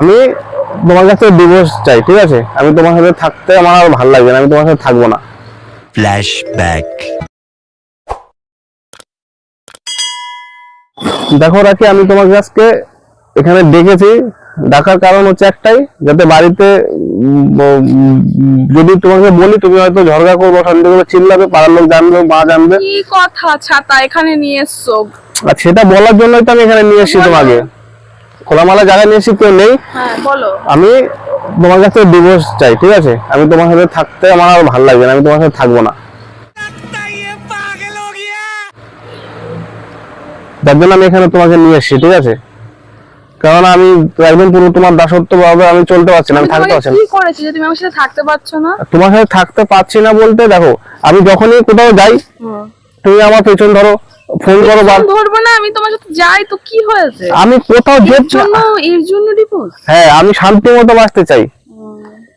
আমি তোমার কাছে ডিভোর্স চাই ঠিক আছে? আমি তোমার সাথে থাকতে আমার আর ভালো লাগবে না আমি তোমার সাথে থাকব না। Flashback. দেখো রাখি আমি তোমার কাছকে এখানে ডেকেছি। ডাকার কারণ হচ্ছে একটাই যাতে বাড়িতে যদি তোমাকে বলি তুমি হয়তো ঝগড়া করব শান্তি করবে চিল্লাবে পাড়ার লোক জানবে মা জানবে। কি কথা ছাতা এখানে নিয়ে এসছো? আর সেটা বলার জন্যই তো আমি এখানে নিয়ে এসেছি তোমাকে। খোলামালা জায়গায় নিয়েছি কেউ নেই। হ্যাঁ আমি তোমার কাছে ডিভোর্স চাই ঠিক আছে? আমি তোমার সাথে থাকতে আমার আর ভালো লাগবে না আমি তোমার সাথে থাকব না। যার জন্য আমি এখানে তোমাকে নিয়ে এসেছি ঠিক আছে? কারণ আমি একদম পুরো তোমার দাসত্ব ভাবে আমি চলতে পারছি না আমি আমি থাকতে পারছি না। কি করেছি যে তুমি আমার সাথে থাকতে পারছ না? তোমার সাথে থাকতে পারছি না বলতে দেখো আমি যখনই কোথাও যাই তুমি আমার পেছন ধরো ফোন করো বা ধরবো না আমি তোমার সাথে যাই তো কি হয়েছে? আমি কোথাও যেতে জন্য এর জন্য ডিভোর্স হ্যাঁ আমি শান্তি মতো বাঁচতে চাই।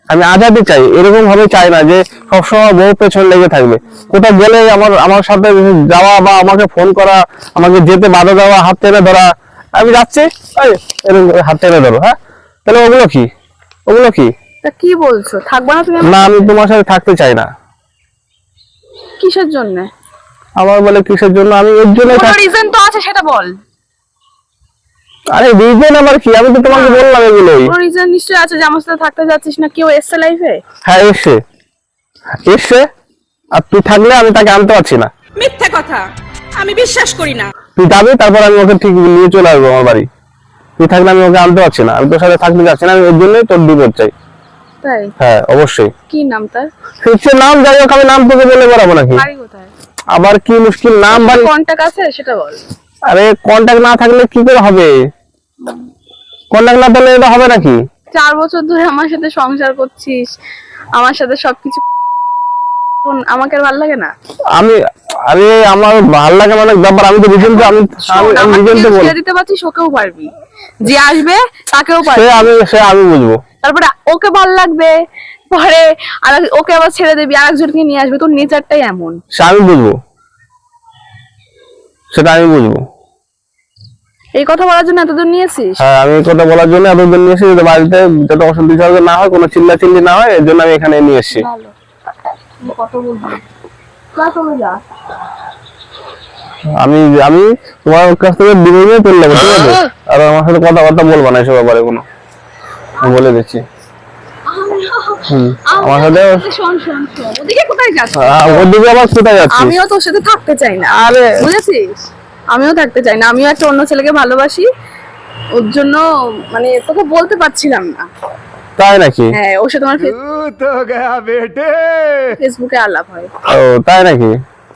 আমি আজাদি চাই এরকম ভাবে চাই না যে সবসময় বউ পেছন লেগে থাকবে। কোথাও গেলে আমার আমার সাথে যাওয়া বা আমাকে ফোন করা আমাকে যেতে বাধা দেওয়া হাত টেনে ধরা আমি যাচ্ছি এরকম হাত টেনে ধরো হ্যাঁ? তাহলে ওগুলো কি? ওগুলো কি? তা কি বলছো? থাকব না তুমি না আমি তোমার সাথে থাকতে চাই না। কিসের জন্য? আমার বলে কিসের জন্য? আমি এর জন্য কোনো রিজন তো আছে সেটা বল। আরে রিজন আমার কি? আমি তো তোমাকে বললাম এগুলোই। কোনো রিজন নিশ্চয়ই আছে যে আমার সাথে থাকতে যাচ্ছিস না? কেউ এসছে লাইফে হ্যাঁ এসছে। এসছে? আর তুই থাকলে আমি তাকে আনতে পারছি না। মিথ্যে কথা। আমি বিশ্বাস করি না। তুই যাবি তারপর আমি ওকে ঠিক নিয়ে চলে আসব আমার বাড়ি। তুই থাকলে আমি ওকে আনতে পারছি না। আমি তোর সাথে থাকতে যাচ্ছি না আমি ওর জন্যই তোর ডিভোর্স চাই। তাই? হ্যাঁ অবশ্যই। কি নাম তার? সে নাম যাই হোক আমি নাম তোকে বলে বেড়াবো নাকি? বাড়ি কোথায়? আবার কি মুশকিল নাম বাড়ি কন্টাক্ট আছে সেটা বল। আরে কন্টাক্ট না থাকলে কি করে হবে? কন্টাক্ট না থাকলে এটা হবে নাকি? চার বছর ধরে আমার সাথে সংসার করছিস আমার সাথে সবকিছু আমাকে ভালো লাগে না? আমি আরে আমার ভালো লাগে মানে ব্যাপার আমি তো রিজন তো আমি আমি- রিজন তো বল দিতে পারছিস ওকেও পারবি। যে আসবে তাকেও পারবি। সে আমি সে আমি বুঝব। তারপরে ওকে ভালো লাগবে পরে আর ওকে আবার ছেড়ে দিবি আরেকজনকে নিয়ে আসবে। তোর নেচারটাই এমন। সে আমি বুঝব। সেটা আমি বুঝব। এই কথা বলার জন্য এতদূর নিয়েছিস হ্যাঁ আমি এই কথা বলার জন্য এতদিন নিয়ে এসেছি যাতে বাড়িতে যাতে অশান্তি ঝগড়া না হয় কোনো চিল্লা চিল্লি না হয় এর জন্য আমি এখানে নিয়ে এসেছি। ভালো। কত বলবি। যা চলে যা। আমি আমি তোমার কাছ থেকে বিনিময় করে নেব ঠিক আছে? আর আমার সাথে কথাবার্তা বলব না এসব ব্যাপারে কোনো। আমি বলে দিচ্ছি। আমার সাথে শোন শোন শোন। ওদিকে কোথায় যাচ্ছিস? আহ, আবার কোথায় যাচ্ছি আমিও তোর সাথে থাকতে চাই না। আরে। বুঝেছিস? আমিও থাকতে চাই না। আমিও একটা অন্য ছেলেকে ভালোবাসি। ওর জন্য মানে তোকে বলতে পারছিলাম না। তাই নাকি? হ্যাঁ ওর সাথে আমার ফেসবুকে আলাপ হয়। ও তাই নাকি?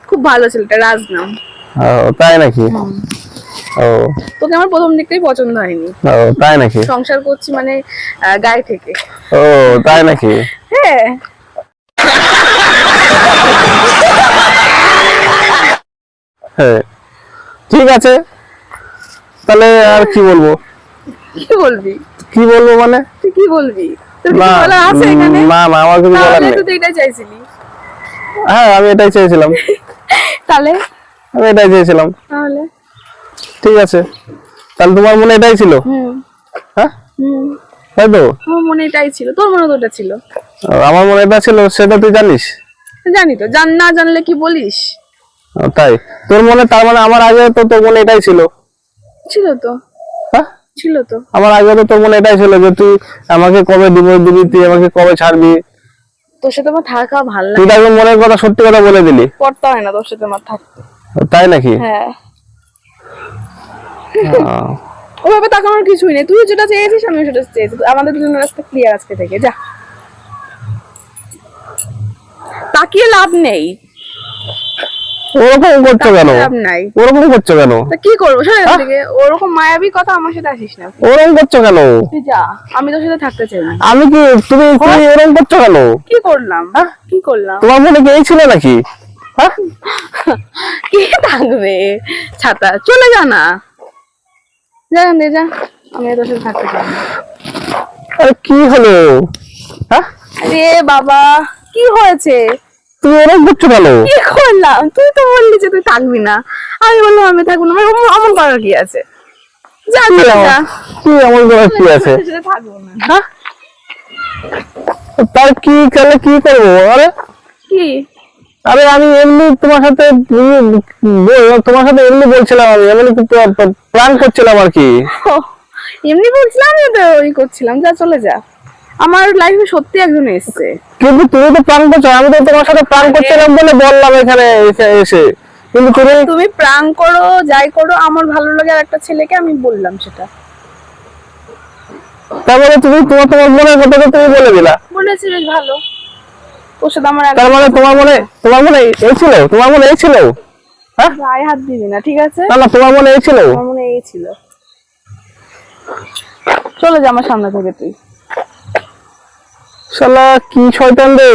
খুব ভালো ছেলেটা রাজ নাম। ও তাই নাকি? ও। তোকে আমার প্রথম দিকটাই পছন্দ হয়নি। ও তাই নাকি? সংসার করছি মানে গায়ে থেকে। ও তাই নাকি? হ্যাঁ। হ্যাঁ। ঠিক আছে। তাহলে আর কি বলব? কি বলবি? কি বলব মানে? তুই কি বলবি? না না আমার কিছু বলার নেই। তুই তো এটাই চাইছিলি। হ্যাঁ আমি এটাই চেয়েছিলাম তাহলে? আমি এটাই চেয়েছিলাম তাহলে? ঠিক আছে। তাহলে তোমার মনে এটাই ছিল? হ্যাঁ? হুম। তাই তো? আমার মনে এটাই ছিল। তোর মনে ওটা ছিল। আমার মনে এটা ছিল সেটা তুই জানিস? জানি তো। জান না জানলে কি বলিস? তাই। তোর মনে তার মানে আমার আগে তো তোর মনে এটাই ছিল? ছিল তো। হ্যাঁ? ছিল তো। আমার আগে তো তোর মনে এটাই ছিল যে তুই আমাকে কবে ডিভোর্স দিবি তুই আমাকে কবে ছাড়বি? তোর সাথে আমার থাকা ভালো তুই লাগে। তো একদম মনের কথা সত্যি কথা বলে দিলি? পড়তে হয় না তোর সাথে আমার থাকতে। তাই নাকি? হ্যাঁ। ওভাবে তাকানোর কিছুই নেই। তুই যেটা চেয়েছিস আমিও সেটা চেয়েছি। আমাদের দুজনের রাস্তা ক্লিয়ার আজকে থেকে যা। তাকিয়ে লাভ নেই। ওরকম করছ কেন? ওরকম করছ কেন? কি করব? থেকে ওরকম মায়াবী কথা আমার সাথে আসিস না। ওরকম করছ কেন? যা আমি তোর সাথে থাকতে চাই না। আমি কি তুমি তুমি এরকম করছ কেন? কি করলাম? হ্যাঁ? কি করলাম? তোমার মনে কি এই ছিল নাকি? হ্যাঁ? কে থাকবে? ছাতা চলে যা না। যা আমি তোর সাথে থাকতে চাই আরে কি হলো? হ্যাঁ? আরে বাবা কি হয়েছে? তুমি এরকম করছ কেন কি করলাম? তুই তো বললি যে তুই থাকবি না। আমি বললাম আমি থাকব না। অমন- অমন করার কি আছে? যা যা। কি এমন করার কি আছে? থাকব না। হ্যাঁ? তার কি তাহলে কি করব? আরে? কি? আরে আমি এমনি তোমার সাথে তোমার সাথে এমনি বলছিলাম আমি এমনি প্ল্যান করছিলাম আর কি। এমনি বলছিলাম তো ওই করছিলাম যা চলে যা। আমার লাইফে সত্যি একজন এসছে। কিন্তু তুমি তো প্ল্যান করছ আমি তো তোমার সাথে প্ল্যান করছিলাম বলে বললাম এখানে এসে- কিন্তু তুমি তুমি প্রাং করো যাই করো আমার ভালো লাগে আর একটা ছেলেকে আমি বললাম সেটা। তারপরে তুমি তোমার তোমার মনের কথাটা তুমি বলে দিলা। বলেছি বেশ ভালো। ওর সাথে আমার তার একদম মানে তোমার মনে তোমার মনে এই ছিল তোমার মনে এই ছিল হ্যাঁ গায়ে হাত দিবি না ঠিক আছে না না তোমার মনে এই ছিল আমার মনে হয় এই ছিল চলে যা আমার সামনে থেকে তুই শালা কি শয়তান রে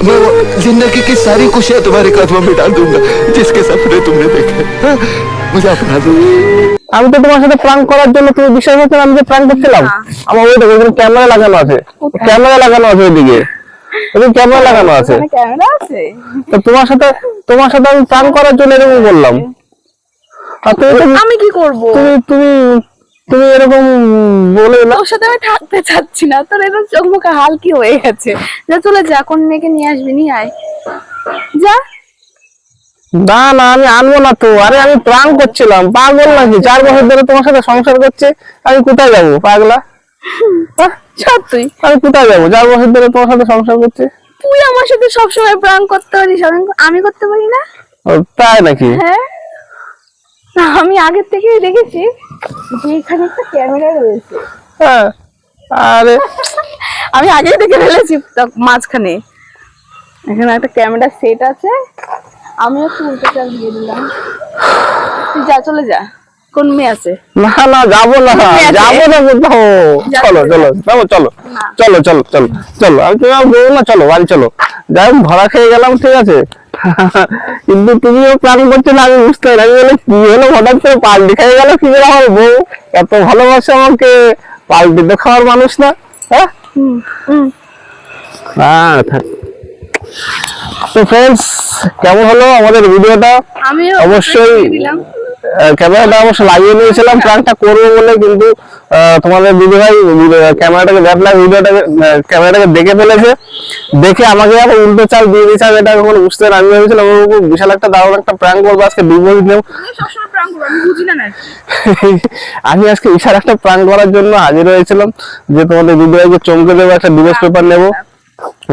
मैं वो जिंदगी की सारी खुशियां तुम्हारे कदमों में डाल दूंगा जिसके सपने तुमने देखे हाँ, मुझे अपना दो আমি তো তোমার সাথে প্রাঙ্ক করার জন্য তুমি বিশ্বাস করছো না আমি যে প্রাঙ্ক করছিলাম না। আমার ওই দেখো ক্যামেরা লাগানো আছে কোথায়? ক্যামেরা লাগানো আছে ওইদিকে ওই ক্যামেরা লাগানো আছে। ক্যামেরা আছে। তো তোমার সাথে তোমার সাথে আমি প্রাঙ্ক করার জন্য এরকম বললাম আমি কি করব? তুমি তুমি তুমি এরকম বলে না তোর সাথে আমি থাকতে চাচ্ছি না। তোর এরকম চোখ মুখে হালকি হয়ে গেছে। যা চলে যা কোন মেয়েকে নিয়ে আসবি? নিয়ে আয়। যা। না না আমি আনব না তো। আরে আমি প্রাণ করছিলাম। পাগল নাকি? চার বছর ধরে তোমার সাথে সংসার করছে। আমি কোথায় যাব? পাগলা? সব তুই। আমি কোথায় যাব? বছর ধরে তোমার সাথে সংসার করছে তুই আমার সাথে সবসময় প্রাণ করতে পারিস আমি- করতে পারি না? তাই নাকি? হ্যাঁ। না, আমি আগের থেকেই দেখেছি যে এখানে একটা ক্যামেরা রয়েছে। হ্যাঁ আরে। আমি আগেই দেখে ফেলেছি তা- মাঝখানে। এখানে একটা ক্যামেরা সেট আছে। আমি একটু উল্টো চাল দিয়ে দিলাম। তুই যা চলে যা। কোন মেয়ে আছে? না না যাব না যাব না কোথাও চলো চলো যাব চলো চলো চলো চলো চলো আমি তুমি আর না চলো বাড়ি চলো। যাই হোক ধরা খেয়ে গেলাম ঠিক আছে। কিন্তু তুমিও প্ল্যান করছ না আমি বুঝতে পারি আমি বলে কি হলো হঠাৎ করে পাল্টি খেয়ে গেল কি করে আমার বউ? এত ভালোবাসে আমাকে পাল্টি তো খাওয়ার মানুষ না হ্যাঁ? হ্যাঁ থাক। তো ফ্রেন্ডস কেমন হলো আমাদের ভিডিওটা অবশ্যই ক্যামেরাটা অবশ্য লাগিয়ে নিয়েছিলাম প্রাণটা করব বলে কিন্তু তোমাদের দিদি ভাই ক্যামেরাটাকে দেখলাম ভিডিওটাকে ক্যামেরাটাকে দেখে ফেলেছে। দেখে আমাকে আবার উল্টো চাল দিয়ে দিয়েছে আমি এটা কখনো বুঝতে আমি ভেবেছিলাম বিশাল একটা দারুণ একটা প্র্যাঙ্ক করব আজকে ডিভোর্স নেব আমি প্রাণ আজকে বিশাল একটা প্র্যাঙ্ক করার জন্য হাজির হয়েছিলাম যে তোমাদের দিদি ভাইকে চমকে দেবো একটা ডিভোর্স পেপার নেব।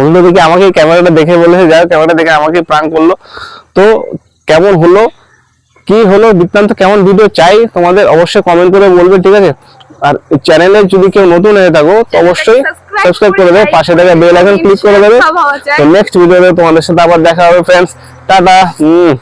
উল্টো দিকে আমাকে ক্যামেরাটা দেখে বলেছে যাই ক্যামেরাটা দেখে আমাকে প্রাঙ্ক করল। তো কেমন হলো? কি হলো বৃত্তান্ত কেমন ভিডিও চাই তোমাদের অবশ্যই কমেন্ট করে বলবে ঠিক আছে? আর চ্যানেলে যদি কেউ নতুন হয়ে থাকো তো অবশ্যই সাবস্ক্রাইব করে দেবে পাশে থাকা বেল আইকন ক্লিক করে দেবে। তো নেক্সট ভিডিওতে তোমাদের সাথে আবার দেখা হবে ফ্রেন্ডস টাটা হুম।